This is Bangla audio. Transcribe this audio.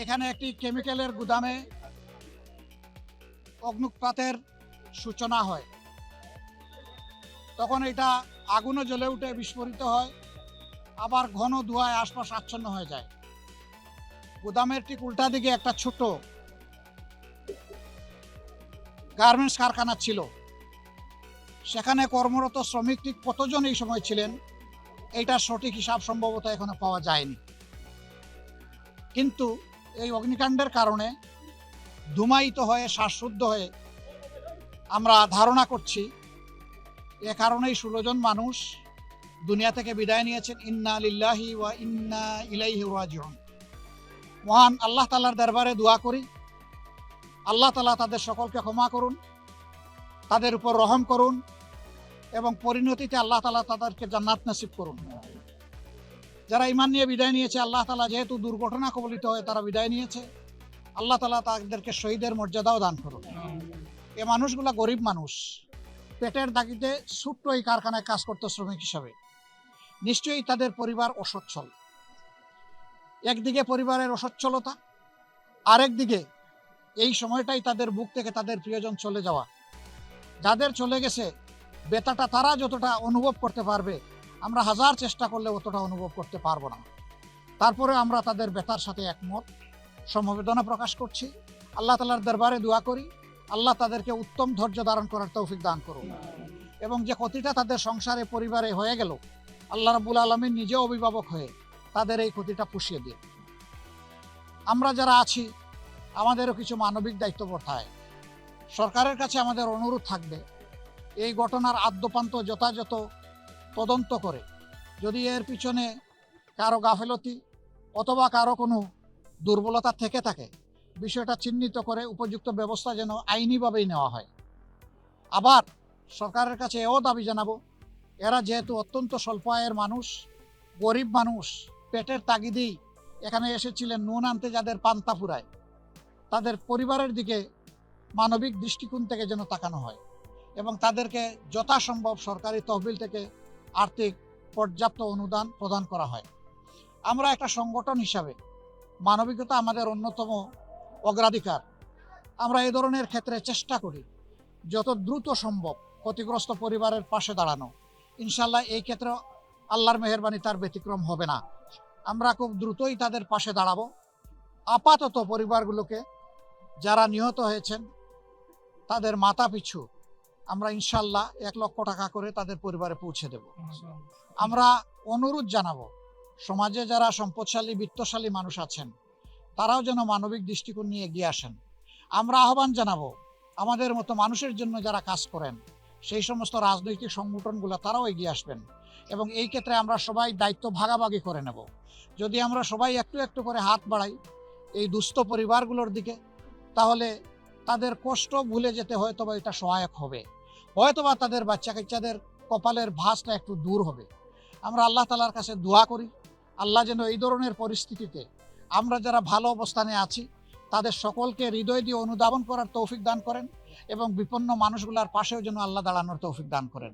এখানে একটি কেমিক্যালের গুদামে অগ্নুৎপাতের সূচনা হয়। তখন এটা আগুনে জ্বলে উঠে বিস্ফোরিত হয়, আবার ঘন ধোঁয়ায় আশপাশ আচ্ছন্ন হয়ে যায়। গুদামের ঠিক উল্টা দিকে একটা ছোট গার্মেন্টস কারখানা ছিল। সেখানে কর্মরত শ্রমিক ঠিক কতজন এই সময় ছিলেন, এইটার সঠিক হিসাব সম্ভবত এখনও পাওয়া যায়নি। কিন্তু এই অগ্নিকাণ্ডের কারণে ধুমায়িত হয়ে, শ্বাসরুদ্ধ হয়ে আমরা ধারণা করছি, এ কারণেই ষোলো জন মানুষ দুনিয়া থেকে বিদায় নিয়েছেন। ইন্না লিল্লাহি ওয়া ইন্না ইলাইহি রাজিউন। মহান আল্লাহ তালার দরবারে দোয়া করি। আল্লাহ তালা তাদের সকলকে ক্ষমা করুন, তাদের উপর রহম করুন এবং পরিণতিতে আল্লাহ তালা তাদেরকে জান্নাত নসিব করুন। যারা ইমান নিয়ে বিদায় নিয়েছে, আল্লাহ তালা যেহেতু দুর্ঘটনা কবলিত হয়ে তারা বিদায় নিয়েছে, আল্লাহ তালা তাদেরকে শহীদের মর্যাদাও দান করুন এ মানুষগুলা গরিব মানুষ, পেটের দাগিতে ছোট্ট এই কারখানায় কাজ করতো শ্রমিক হিসাবে। নিশ্চয়ই তাদের পরিবার অসচ্ছল। একদিকে পরিবারের অসচ্ছলতা আরেক দিকে এই সময়টাই তাদের বুক থেকে তাদের প্রিয়জন চলে যাওয়া। যাদের চলে গেছে, বেতাটা তারা যতটা অনুভব করতে পারবে আমরা হাজার চেষ্টা করলে অতটা অনুভব করতে পারব না। তারপরে আমরা তাদের বেতার সাথে একমত। সমবেদনা প্রকাশ করছি। আল্লাহ তালার দরবারে দোয়া করি। আল্লাহ তাদেরকে উত্তম ধৈর্য ধারণ করার তৌফিক দান করুন। এবং যে ক্ষতিটা তাদের সংসারে, পরিবারে হয়ে গেল, আল্লাহ রাবুল আলমীর নিজে অভিভাবক হয়ে তাদের এই ক্ষতিটা পুষিয়ে দিন। আমরা যারা আছি, আমাদেরও কিছু মানবিক দায়িত্ববোধ থাকে সরকারের কাছে আমাদের অনুরোধ থাকবে, এই ঘটনার আদ্যপান্ত যথাযথ তদন্ত করে। যদি এর পিছনে কারও গাফেলতি অথবা কারও কোনো দুর্বলতা থেকে থাকে, বিষয়টা চিহ্নিত করে উপযুক্ত ব্যবস্থা যেন আইনিভাবেই নেওয়া হয়। আবার সরকারের কাছে এও দাবি জানাব, এরা যেহেতু অত্যন্ত স্বল্প আয়ের মানুষ, গরিব মানুষ, পেটের তাগিদেই এখানে এসেছিলেন নুন আনতে যাদের পান্তা ফুরায়, তাদের পরিবারের দিকে মানবিক দৃষ্টিকোণ থেকে যেন তাকানো হয় এবং তাদেরকে যথাসম্ভব সরকারি তহবিল থেকে আর্থিক পর্যাপ্ত অনুদান প্রদান করা হয়। আমরা একটা সংগঠন হিসাবে মানবিকতা আমাদের অন্যতম অগ্রাধিকার। আমরা এ ধরনের ক্ষেত্রে চেষ্টা করি যত দ্রুত সম্ভব ক্ষতিগ্রস্ত পরিবারের পাশে দাঁড়ানো। ইনশাল্লাহ এই ক্ষেত্রে আল্লাহর মেহরবানি তার ব্যতিক্রম হবে না। আমরা খুব দ্রুতই তাদের পাশে দাঁড়াবো। আপাতত পরিবারগুলোকে যারা নিহত হয়েছেন, তাদের মাথা পিছু আমরা ইনশাল্লাহ এক লক্ষ টাকা করে তাদের পরিবারে পৌঁছে দেব। আমরা অনুরোধ জানাব সমাজে যারা সম্পদশালী বিত্তশালী মানুষ আছেন তারাও যেন মানবিক দৃষ্টিকোণ নিয়ে এগিয়ে আসেন। আমরা আহ্বান জানাব আমাদের মতো মানুষের জন্য যারা কাজ করেন সেই সমস্ত রাজনৈতিক সংগঠনগুলো তারাও এগিয়ে আসবেন এবং এই ক্ষেত্রে আমরা সবাই দায়িত্ব ভাগাভাগি করে নেব। যদি আমরা সবাই একটু একটু করে হাত বাড়াই এই দুস্থ পরিবারগুলোর দিকে তাহলে তাদের কষ্ট ভুলে যেতে হয়তো বা এটা সহায়ক হবে। হয়তোবা তাদের বাচ্চা কাচ্চাদের কপালের ভাঁজটা একটু দূর হবে। আমরা আল্লাহ তালার কাছে দোয়া করি, আল্লাহ যেন এই ধরনের পরিস্থিতিতে আমরা যারা ভালো অবস্থানে আছি, তাদের সকলকে হৃদয় দিয়ে অনুধাবন করার তৌফিক দান করেন এবং বিপন্ন মানুষগুলোর পাশেও যেন আল্লাহ দাঁড়ানোর তৌফিক দান করেন।